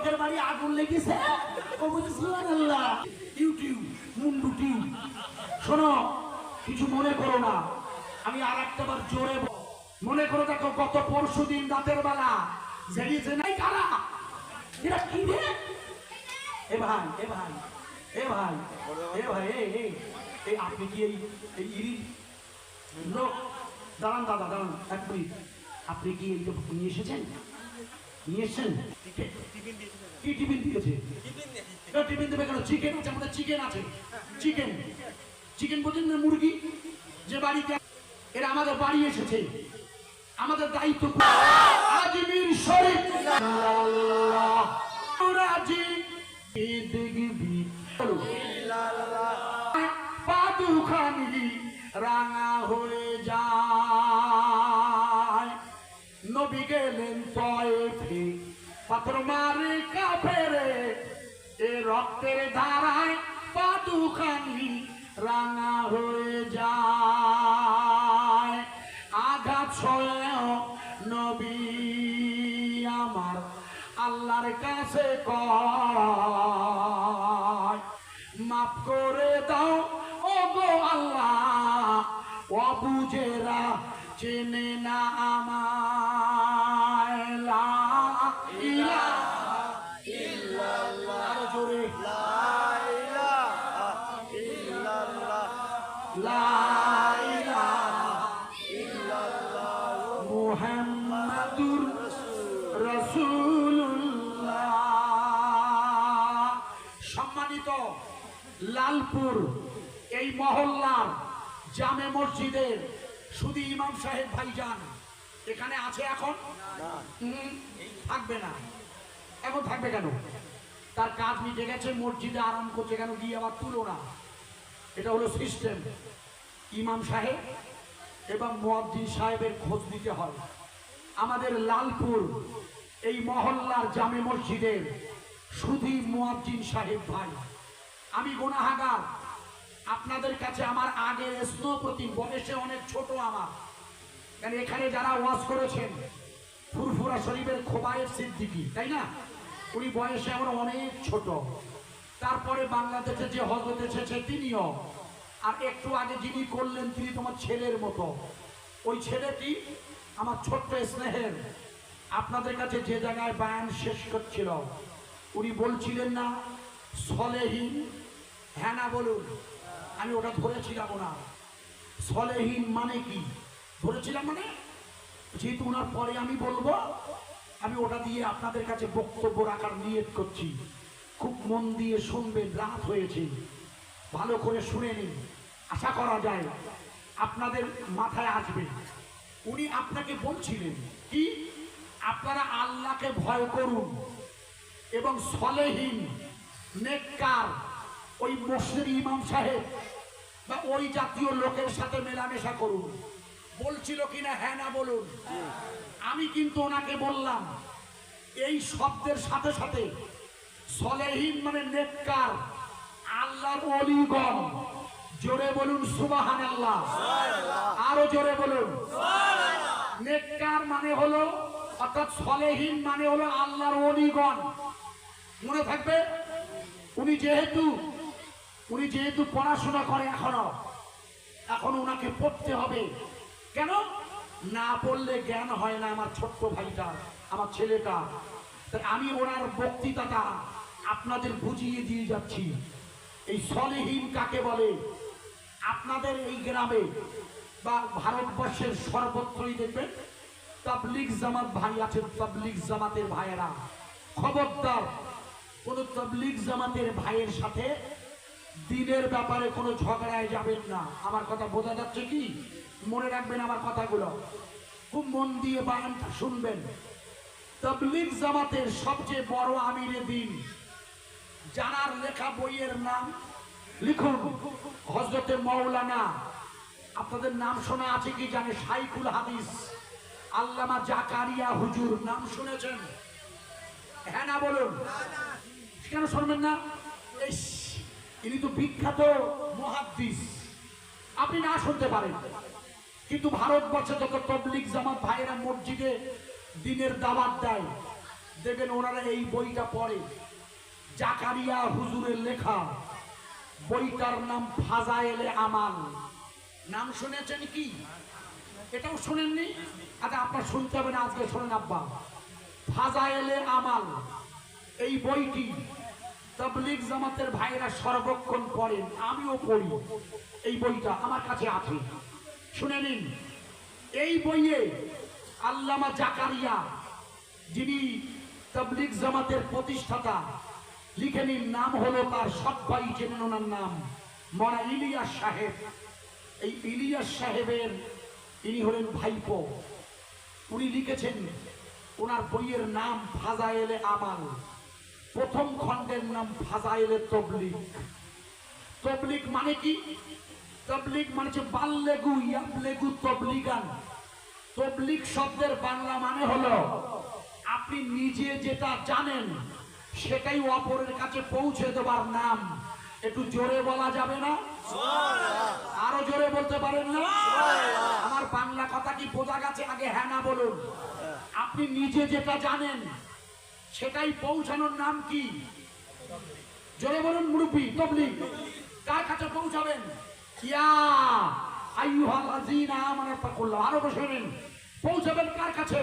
লোকের বাড়ি আগুন লেগেছে। শোনো, কিছু মনে করো না। আমি আর জোরে মনে করো দেখো, গত পরশু দিন বেলা জেগেছে নাই কারা? এরা কি রে? এ ভাই এ ভাই এ ভাই এ ভাই এই আপনি কি এই এই ইরি লোক? দাঁড়ান দাদা, দাঁড়ান, এক মিনিট। আপনি কি এই নিয়ে এসেছেন? নিয়ে এসেছেন কি টিফিন দিয়েছে? টিফিন দেবে কেন? চিকেন আছে, আমাদের চিকেন আছে। চিকেন। চিকেন বলছেন না মুরগি? যে বাড়িতে এরা আমাদের বাড়ি এসেছে। আমাদের দায়িত্ব আজমির শরীফ। রাঙা হয়ে যায়। নবী গেলেন তয়েফে পাথর মারে কাফেরে এ রক্তের ধারায় পাদুখানি রাঙা হয়ে যায়। আঘাত সয়েও নবী আমার আল্লাহর কাছে কয়, মাফ করে দাও ও গো আল্লাহ। অবুঝেরা চেনে না আমায় মুহাম্মাদুর রাসূলুল্লাহ। সম্মানিত লালপুর এই মহল্লার জামে মসজিদের শুধু ইমাম সাহেব ভাইজান এখানে আছে এখন? থাকবে না। এখন থাকবে কেন? তার কাজ মিটে গেছে, মসজিদে আরাম করছে কেন? গিয়ে আবার তুলো না। এটা হলো সিস্টেম। ইমাম সাহেব এবং মুয়াজ্জিন সাহেবের খোঁজ দিতে হয়। আমাদের লালপুর, এই মহল্লার জামে মসজিদের সুধী মুয়াজ্জিন সাহেব ভাই। আমি গোনাহাগার। আপনাদের কাছে আমার আগের স্নোপ্রতি বয়সে অনেক ছোট আমার। কারণ এখানে যারা ওয়াজ করেছেন, ফুরফুরা শরীফের খোবায়ের সিদ্দিকি, তাই না? উনি বয়সে আমার অনেক ছোট। তারপরে বাংলাদেশে যে হজরত এসেছে তিনিও। আর একটু আগে যিনি করলেন, তিনি তোমার ছেলের মতো। ওই ছেলেটি আমার ছোট্ট স্নেহের। আপনাদের কাছে যে জায়গায় বায়ান শেষ করছিল, উনি বলছিলেন না, সলেহীন। হ্যাঁ না বলুন, আমি ওটা ধরেছিলাম না। সলেহীন মানে কি? ধরেছিলাম মানে? যেহেতু ওনার পরে আমি বলব, আমি ওটা দিয়ে আপনাদের কাছে বক্তব্য রাখার নিয়ত করছি। খুব মন দিয়ে শুনবেন, রাত হয়েছে। ভালো করে শুনে নিন। আশা করা যায় আপনাদের মাথায় আসবে। উনি আপনাকে বলছিলেন, কি? আপনারা আল্লাহকে ভয় করুন এবং সলেহীন, নেককার, ওই মসজিদ ইমাম সাহেব বা ওই জাতীয় লোকের সাথে মেলামেশা করুন। বলছিল কিনা হ্যাঁ না বলুন। আমি কিন্তু ওনাকে বললাম, এই শব্দের সাথে সাথে সলেহীন মানে নেককার আল্লাহর অলিগণ। জোরে বলুন সুবাহান আল্লাহ আরও জোরে বলুন। নেককার মানে হলো অর্থাৎ সলেহীন মানে হলো আল্লাহর অলিগণ। মনে থাকবে উনি যেহেতু উনি যেহেতু পড়াশোনা করে এখনও এখন ওনাকে পড়তে হবে। কেন? না পড়লে জ্ঞান হয় না আমার ছোট্ট ভাইটা আমার ছেলেটা আমি ওনার বক্তৃতাটা আপনাদের বুঝিয়ে দিয়ে যাচ্ছি। এই সলেহীন কাকে বলে? আপনাদের এই গ্রামে বা ভারতবর্ষের সর্বত্রই দেখবেন, তাবলিগ জামাত ভাই আছেন, তাবলিগ জামাতের ভাইয়েরা। খবরদার, কোন তাবলিগ জামাতের ভাইয়ের সাথে দিনের ব্যাপারে কোনো ঝগড়ায় যাবেন না। আমার কথা বোঝা যাচ্ছে কি? মনে রাখবেন আমার কথাগুলো। খুব মন দিয়ে বায়ানটা শুনবেন। তবলিগ জামাতের সবচেয়ে বড় আমিরে দিন জানার লেখা বইয়ের নাম লিখুন। হজরতে মৌলানা আপনাদের নাম শোনা আছে কি জানে? সাইকুল হাদিস, আল্লামা জাকারিয়া হুজুর, নাম শুনেছেন? হ্যাঁ না বলুন? কেন শুনবেন না? ইনি তো বিখ্যাত মহাদ্দিস। আপনি না শুনতে পারেন। কিন্তু ভারতবর্ষে যত তবলিক জামাত ভাইয়েরা মসজিদে দিনের দাওয়াত দেয়, দেখবেন ওনারা এই বইটা পড়ে। জাকারিয়া হুজুরের লেখা। বইটার নাম ফাজায়েলে আমাল। নাম শুনেছেন কি? এটাও শুনেননি? আচ্ছা আপনার শুনতে হবে না, আজকে শোনেন আব্বা। ফাজায়েলে আমাল। এই বইটি তবলিগ জামাতের ভাইরা সর্বক্ষণ পড়েন, আমিও পড়ি। এই বইটা আমার কাছে আছে। শুনে নিন। এই বইয়ে আল্লামা জাকারিয়া, যিনি তবলিগ জামাতের প্রতিষ্ঠাতা লিখে নিন, নাম হলো তার সবাই জেনে ওনার নাম। মরা ইলিয়াস সাহেব। এই ইলিয়াস সাহেবের ইনি হলেন ভাইপো। উনি লিখেছেন, ওনার বইয়ের নাম ফাজায়েলে আমাল। প্রথম খণ্ডের নাম ফাজাইলে তবলিক তবলিক মানে কি? তবলিক মানে হচ্ছে, বাল্লেগু ইয়াবলেগু তবলিগান। তবলিক শব্দের বাংলা মানে হলো, আপনি নিজে যেটা জানেন সেটাই অপরের কাছে পৌঁছে দেবার নাম। একটু জোরে বলা যাবে না? আরও জোরে বলতে পারেন না? আমার বাংলা কথা কি বোঝা গেছে? আগে হ্যাঁ না বলুন। আপনি নিজে যেটা জানেন, সেটাই পৌঁছানোর নাম কি? জোরে বলুন মুরুপি তবলিগ কার কাছে পৌঁছাবেন? পৌঁছাবেন কার কাছে?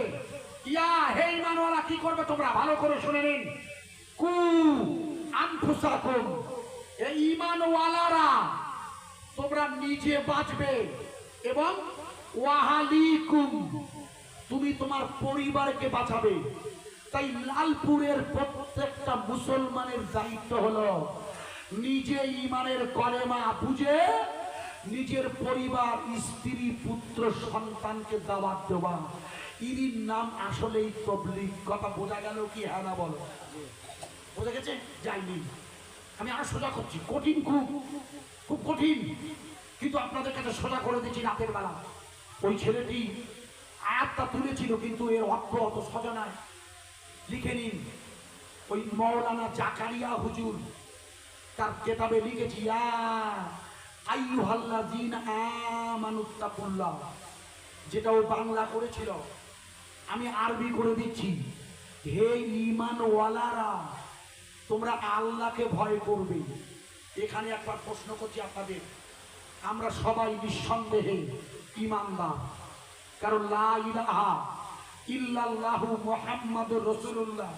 ইয়া, হে ঈমানওয়ালা, কি করবে তোমরা? ভালো করে শুনে নিন। কু আনফুসাকুম। এই ঈমানওয়ালারা, তোমরা নিজে বাঁচবে এবং ওয়াহালিকুম, তুমি তোমার পরিবারকে বাঁচাবে। তাই লালপুরের প্রত্যেকটা মুসলমানের দায়িত্ব হলো নিজে ইমানের কলেমা বুঝে নিজের পরিবার, স্ত্রী, পুত্র, সন্তানকে দাওয়াত দেওয়া। ইরির নাম আসলেই তবলিগ। কথা বোঝা গেল কি? হ্যাঁ না বলো। বোঝা গেছে? যাইনি। আমি আরও সোজা করছি। কঠিন খুব। খুব কঠিন। কিন্তু আপনাদের কাছে সোজা করে দিচ্ছি রাতের বেলা। ওই ছেলেটি আয়াতটা তুলেছিল, কিন্তু এর অর্থ অত সোজা নয়। লিখে নিন। ওই মৌলানা জাকারিয়া হুজুর তার কেতাবে লিখেছি যেটা ও বাংলা করেছিল। আমি আরবি করে দিচ্ছি। হে ঈমানওয়ালারা তোমরা আল্লাহকে ভয় করবে। এখানে একবার প্রশ্ন করছি আপনাদের। আমরা সবাই নিঃসন্দেহে ইমানদার কারণ লা ইলাহা ইল্লাল্লাহু মুহাম্মাদুর রাসূলুল্লাহ।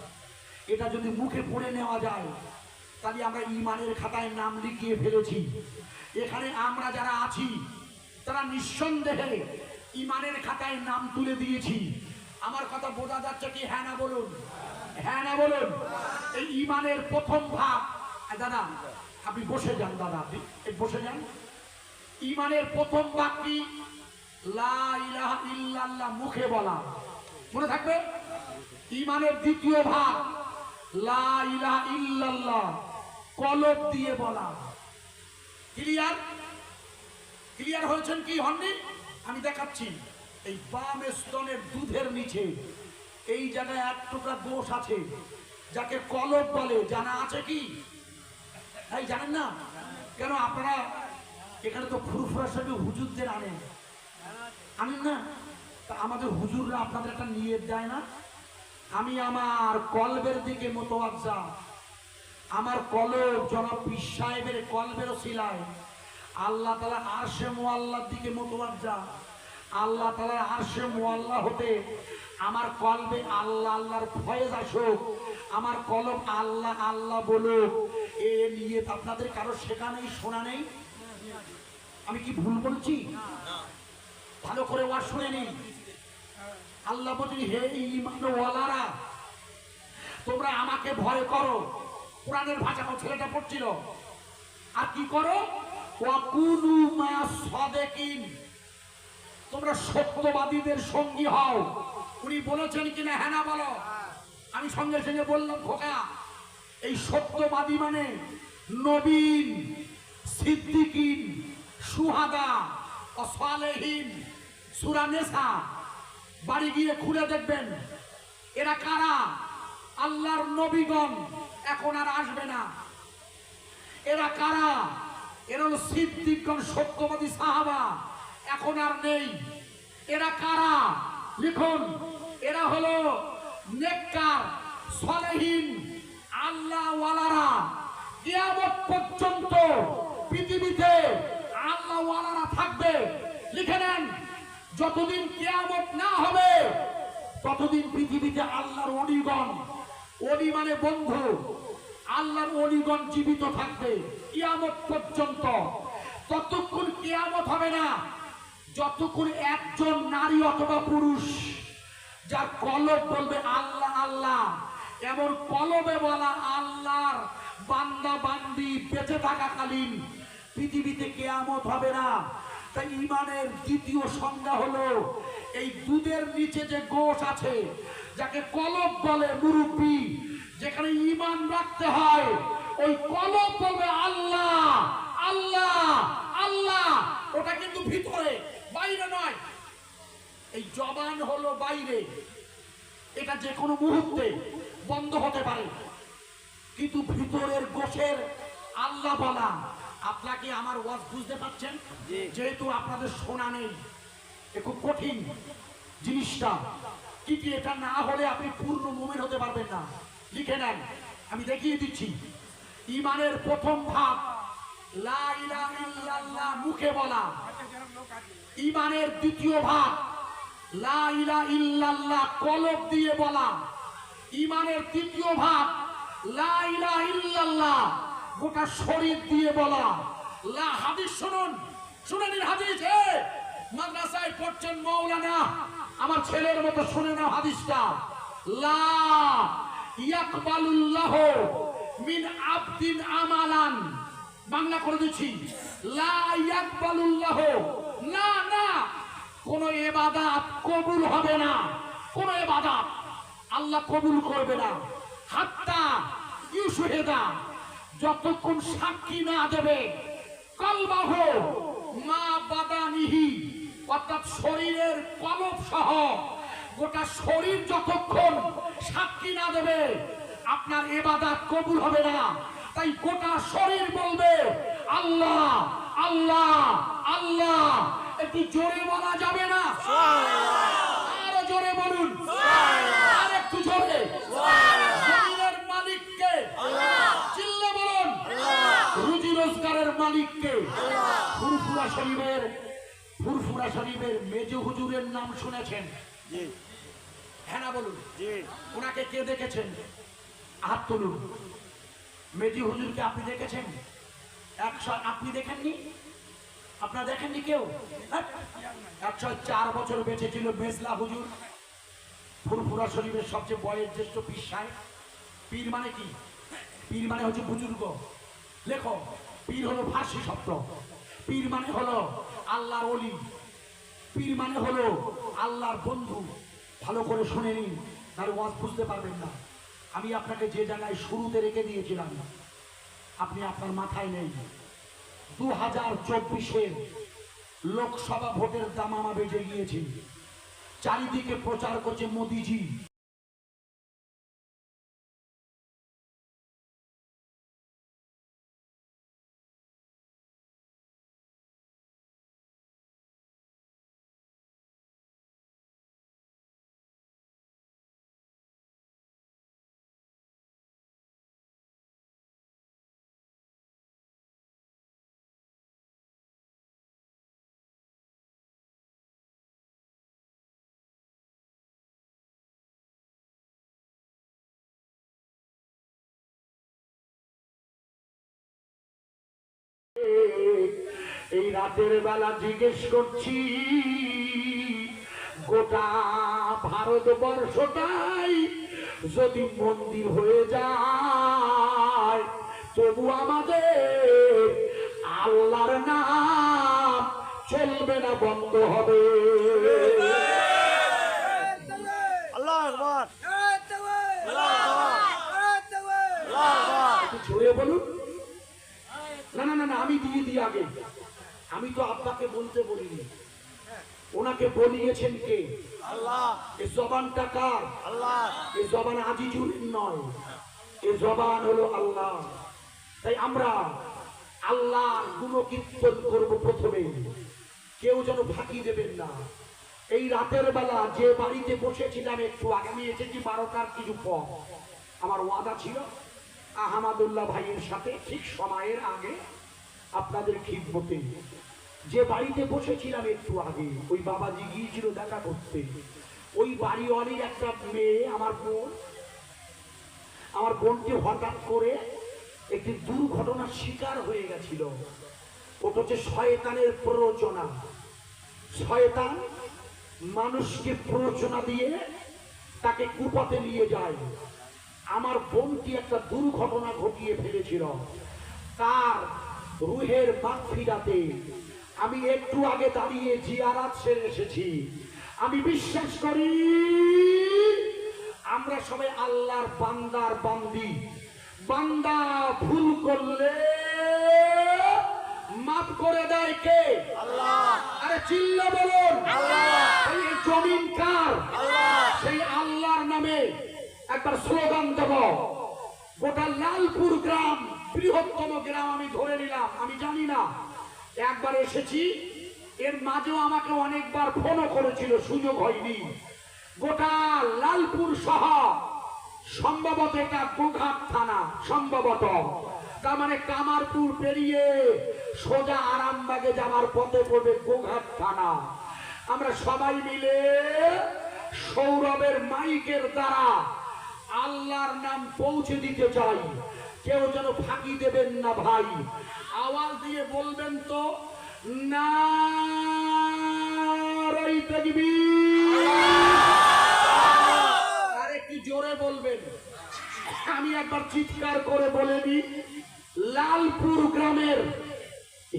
এটা যদি মুখে পড়ে নেওয়া যায়, তাহলে আমরা ইমানের খাতায় নাম লিখিয়ে ফেলেছি। এখানে আমরা যারা আছি, তারা নিঃসন্দেহে ইমানের খাতায় নাম তুলে দিয়েছি। আমার কথা বোঝা যাচ্ছে কি? হ্যাঁ না বলুন। হ্যাঁ না, বলুন। এই ইমানের প্রথম ভাগ দাদা, আপনি বসে যান, দাদা, আপনি বসে যান। ইমানের প্রথম ভাগ কি? ইল্লাল্লাহ, মুখে বলা। মনে থাকবে? ইমানের দ্বিতীয় ভাগ, লা ইলাহা কলব দিয়ে বলা। ক্লিয়ার? ক্লিয়ার হয়েছেন কি, হননি? আমি দেখাচ্ছি। এই বাম স্তনের দুধের নিচে। এই জায়গায় এক টুকরা দোষ আছে, যাকে কলব বলে। জানা আছে কি? তাই জানেন না? কেন আপনারা এখানে তো ফুরফুরার সঙ্গে হুজুরদের আনেন আনেন না? তা আমাদের হুজুররা আপনাদের একটা নিয়ত দেয় না? আমি আমার কলবের দিকে মোতওয়াজ্জা আমার কলব জনাব পীর সাহেবের কলবেরও শিলায় আল্লাহ তালা আরশে মোয়াল্লার দিকে মোতওয়াজ্জা আল্লাহ তালা আরশে মোয়াল্লা হতে আমার কলবে আল্লাহ আল্লাহর ফয়েজ আসুক আমার কলম আল্লাহ আল্লাহ বলুক এ নিয়ে আপনাদের কারও শেখা নেই শোনা নেই। আমি কি ভুল বলছি? ভালো করে ওয়াজ শুনে নিন। আল্লাহ বলছেন হে ইমানওয়ালারা তোমরা আমাকে ভয় করো। কোরআনের ভাষা ও ছেলেটা পড়ছিল। আর কি করো? ওয়াকুনু মা সাদেকিন। তোমরা সত্যবাদীদের সঙ্গী হও। উনি বলেছেন কিনা হ্যাঁ না বলো? আমি সঙ্গে সঙ্গে বললাম, খোকা, এই সত্যবাদী মানে নবীন, সিদ্দিকিন, সুহাদা, অসালেহীন, সুরানেসা। বাড়ি গিয়ে খুলে দেখবেন, এরা কারা? আল্লাহর নবীগণ এখন আর আসবে না। এরা কারা? এরা হলো সিদ্দিকগণ, সত্যবাদী সাহাবা। এখন আর নেই। এরা কারা? লিখুন। এরা হলো নেককার, সলেহীন আল্লাহ ওয়ালারা কিয়ামত পর্যন্ত পৃথিবীতে আল্লাহ ওয়ালারা থাকবে। লিখে নেন। যতদিন কিয়ামত না হবে, ততদিন পৃথিবীতে আল্লাহর অলিগণ অলি মানে বন্ধু, আল্লাহর অলিগণ জীবিত থাকবে কিয়ামত পর্যন্ত। ততক্ষণ কিয়ামত হবে না। যতক্ষণ একজন নারী অথবা পুরুষ, যার কলব বলবে আল্লাহ আল্লাহ, এমন কলবে বলা আল্লাহর বান্দা, বান্দি বেঁচে থাকাকালীন পৃথিবীতে কেয়ামত হবে না। তাই ইমানের দ্বিতীয় সংজ্ঞা হলো, এই দুধের নিচে যে গোশ আছে, যাকে কলব বলে মুরব্বী, যেখানে ইমান রাখতে হয়, ওই কলব বলবে আল্লাহ আল্লাহ আল্লাহ, ওটা কিন্তু ভিতরে। বাইরে নয়। এই জবান হলো বাইরে। এটা যে কোনো মুহূর্তে বন্ধ হতে পারে। কিন্তু ভিতরের গোছের আল্লাহ বলা। আপনাকে আমার ওয়াজ বুঝতে পারছেন। যেহেতু আপনাদের শোনা নেই। এ খুব কঠিন জিনিসটা। কিন্তু এটা না হলে আপনি পূর্ণ মুমিন হতে পারবেন না। লিখে নেন। আমি দেখিয়ে দিচ্ছি। ইমানের প্রথম ভাব মুখে বলা। ইমানের দ্বিতীয় ভাগ। লা ইলাহা ইল্লাল্লাহ কলব দিয়ে বলা। ইমানের তৃতীয় ভাগ, লা ইলাহা ইল্লাল্লাহ গোটা শরীর দিয়ে বলা। লা হাদিস শুনুন। শুনে নিন হাদিস, এ মাদ্রাসায় পড়ছেন মৌলানা আমার ছেলের মতো শুনে নাও হাদিসটা। লা ইয়াকবালুল্লাহ মিন আবদিন আমালান। বাংলা করে দিচ্ছি। লা ইয়াকবালুল্লাহ না না। কোন এবাদাত কবুল হবে না। কোন এবাদাত আল্লাহ কবুল করবে না। হাত্তা ইউসুহেদা, যতক্ষণ সাক্ষী না দেবে, কলবাহ মা বাদানিহি, অর্থাৎ শরীরের কলব সহ গোটা শরীর যতক্ষণ সাক্ষী না দেবে, আপনার এবাদাত কবুল হবে না। তাই গোটা শরীর বলবে, আল্লাহ আল্লাহ আল্লাহ। একটু জোরে বলা যাবে না। আরও জোরে বলুন। আর একটু জোরে। জমিনের মালিককে চিল্লে বলুন। রুজি রোজগারের মালিককে। ফুরফুরা শরীফের ফুরফুরা শরীফের মেজ হুজুরের নাম শুনেছেন? হ্যাঁ না বলুন। ওনাকে কে দেখেছেন? হাত তুলুন। মেজি হুজুরকে আপনি দেখেছেন? একশো আপনি দেখেননি? আপনারা দেখেননি কেউ? হ্যাঁ? একশো চার বছর বেঁচে ছিল মেজলা হুজুর। ফুরফুরা শরীফের সবচেয়ে বয়স জ্যেষ্ঠ পীর সাহেব। পীর মানে কি? পীর মানে হচ্ছে বুজুর্গ। লেখো, পীর হলো ফার্সি শব্দ। পীর মানে হলো আল্লাহর অলি পীর মানে হলো আল্লাহর বন্ধু। ভালো করে শুনে নিন তাহলে ওয়াজ বুঝতে পারবেন না। আমি আপনাকে যে জায়গায় শুরুতে রেখে দিয়েছিলাম, আপনি আপনার মাথায় নেই। দু হাজার চব্বিশের লোকসভা ভোটের দামামা বেজে গিয়েছে। চারিদিকে প্রচার করছে মোদিজি। এই রাতের বেলা জিজ্ঞেস করছি গোটা ভারতবর্ষটাই যদি মন্দির হয়ে যায় তবু আমাদের আল্লাহর নাম চলবে না বন্ধ হবে। জোরে বলুন। না না না না আমি দিয়ে দিই আগে। আমি তো আপনাকে বলতে বলিনি। ওনাকে বলিয়েছেন কে? আল্লাহ। এ জবানটা কার? আল্লাহ। এ জবান আজিজুর নয়। এ জবান হলো আল্লাহ। তাই আমরা আল্লাহর গুণকীর্তন করব প্রথমে। কেউ যেন ফাঁকি দেবেন না। এই রাতের বেলা যে বাড়িতে বসেছিলাম একটু আগে আমি এসেছি বারোটার কিছু পর। আমার ওয়াদা ছিল আহমাদুল্লাহ ভাইয়ের সাথে ঠিক সময়ের আগে আপনাদের খিদমতে। যে বাড়িতে বসেছিলাম একটু আগে, ওই বাবাজি গিয়েছিল দেখা করতে। ওই বাড়িওয়ালির একটা মেয়ে, আমার বোন, আমার বোনকে হঠাৎ করে একটি দুর্ঘটনার শিকার হয়ে গেছিল। ওটা হচ্ছে শয়তানের প্ররোচনা। শয়তান মানুষকে প্ররোচনা দিয়ে তাকে কুপাতে নিয়ে যায়। আমার বোনটি একটা দুর্ঘটনা ঘটিয়ে ফেলেছিল। তার রুহের মাগফিরাতে আমি একটু আগে দাঁড়িয়ে জিয়ারাত সেরে এসেছি। আমি বিশ্বাস করি আমরা সবাই আল্লাহর বান্দার বান্দি। বান্দা ভুল করলে মাফ করে দেয় কে? আল্লাহ। আরে চিল্লা বলুন। আল্লাহ। এই জমিন কার? আল্লাহ। সেই আল্লাহর নামে একবার স্লোগান দেব। গোটা লালপুর গ্রাম বৃহত্তম গ্রাম আমি ধরে নিলাম। আমি জানি না। একবার এসেছি, এর মাঝেও আমাকে অনেকবার ফোনও করেছিল, সুযোগ হয়নি। গোটা লালপুর শহর সম্ভবত এটা গোঘাট থানা, সম্ভবত। তার মানে কামারপুর পেরিয়ে সোজা আরামবাগে যাওয়ার পথে পড়বে গোঘাট থানা। আমরা সবাই মিলে সৌরভের মাইকের দ্বারা আল্লাহর নাম পৌঁছে দিতে চাই। কেউ যেন ফাঁকি দেবেন না ভাই। আওয়াজ দিয়ে বলবেন তো না আর একটু জোরে বলবেন? আমি একবার চিৎকার করে বলে দিই লালপুর গ্রামের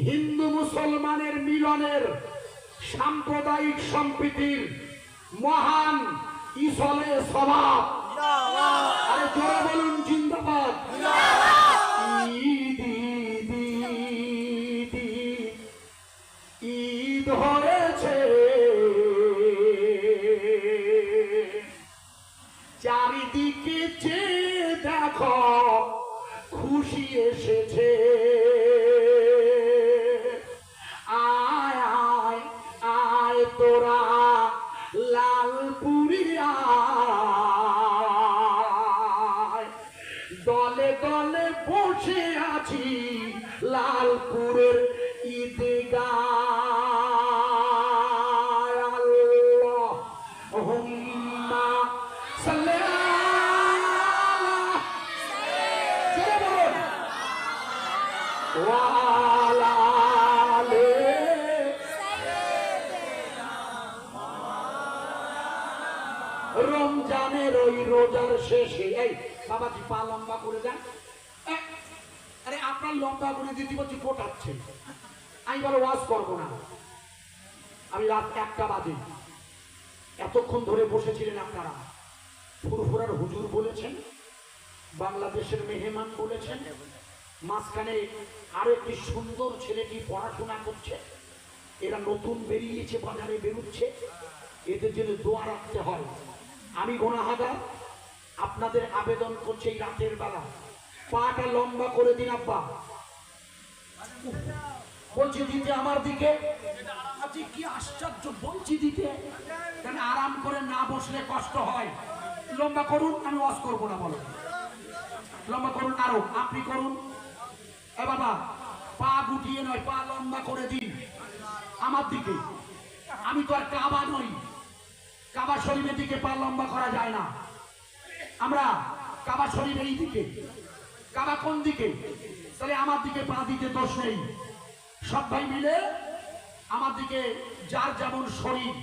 হিন্দু মুসলমানের মিলনের সাম্প্রদায়িক সম্প্রীতির মহান ইসলে স্বভাব। আরে জোরে বলুন হয়েছে চারিদিকে যে দেখো খুশি এসেছে। রমজানের ওই রোজার শেষে এই বাবাজি পা লম্বা করে এ, আরে আপনার লম্বা করে দিতে বলছি ফোটাচ্ছে আমি বলো ওয়াজ করব না। আমি রাত একটা বাজে। এতক্ষণ ধরে বসেছিলেন আপনারা। ফুরফুরার হুজুর বলেছেন বাংলাদেশের মেহমান বলেছেন মাঝখানে আরও একটি সুন্দর ছেলেটি পড়াশোনা করছে। এরা নতুন বেরিয়েছে বাজারে বেরোচ্ছে। এদের জন্য দোয়া রাখতে হয়। আমি গোনাহাগার আপনাদের আবেদন করছে এই রাতের বেলা। পাটা লম্বা করে দিন, আব্বা। বলছি দিতে আমার দিকে। আজকে কি আশ্চর্য, বলছি দিতে। কেন আরাম করে না বসলে কষ্ট হয়? লম্বা করুন, আমি ওয়াজ করব না, বলো। লম্বা করুন, আরও, আপনি করুন। এ বাবা, পা গুটিয়ে নয়, পা লম্বা করে দিন। আমার দিকে। আমি তো আর কাবা নই। কাবা শরীফের দিকে পা লম্বা করা যায় না। আমরা কাবা শরীফের এই দিকে, কাবা কোন দিকে? তাহলে আমার দিকে পা দিতে দোষ নেই। সব ভাই মিলে আমার দিকে যার যেমন শরীর,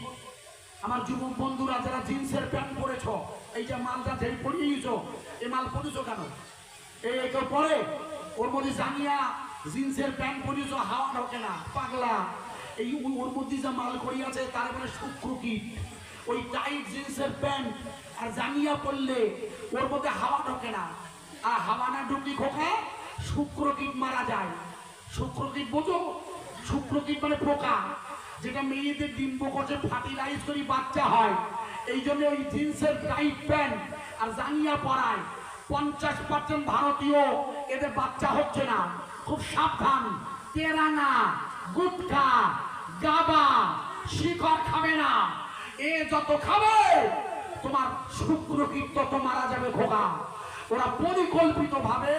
আমার যুবক বন্ধুরা যারা জিন্সের প্যান্ট পরেছ, এই যে মালটা যেই পরিয়েছ এই মাল পরিয়েছ কেন? এই কেউ পরে? ওর মধ্যে জানিয়া জিন্সের প্যান্ট পরিয়েছ হাওয়া ঢোকে না, পাগলা। এই ওর মধ্যে যে মাল করিয়াছে তারপরে শুক্র কীট। ওই টাইট জিন্সের প্যান্ট আর জানিয়া পড়লে ওর মধ্যে হাওয়া ঢোকে না। আর হাওয়া না ঢুকলি খোকা, শুক্র কীট মারা যায়। শুক্র কীট বোঝো? শুক্র কীট মানে পোকা, যেটা মেয়েদের ডিম্ব কোষে ফার্টিলাইজ করি বাচ্চা হয়। এই জন্য ওই জিন্সের টাইট প্যান্ট আর জাঙ্গিয়া পরায়। পঞ্চাশ পার্সেন্ট ভারতীয়, এদের বাচ্চা হচ্ছে না। খুব সাবধান। তেরানা, গুটখা, গাবা, শিখর খাবে না। এ যত খাবে, তোমার শুক্রকীট তত মারা যাবে খোকা ওরা পরিকল্পিত ভাবে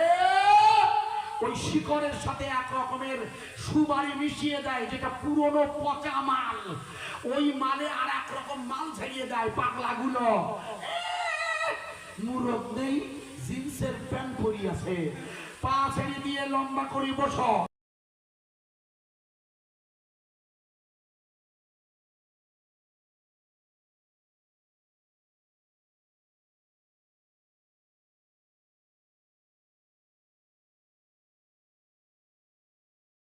ওই শিকড়ের সাথে এক রকমের সুবারি মিশিয়ে দেয়, যেটা পুরনো পচা মাল। ওই মালে আর এক রকম মাল ছাড়িয়ে দেয় পাগলাগুলো। মুরত নেই জিন্সের প্যান্ট পরিয়াছে পা ছেড়ে দিয়ে লম্বা করি বসো।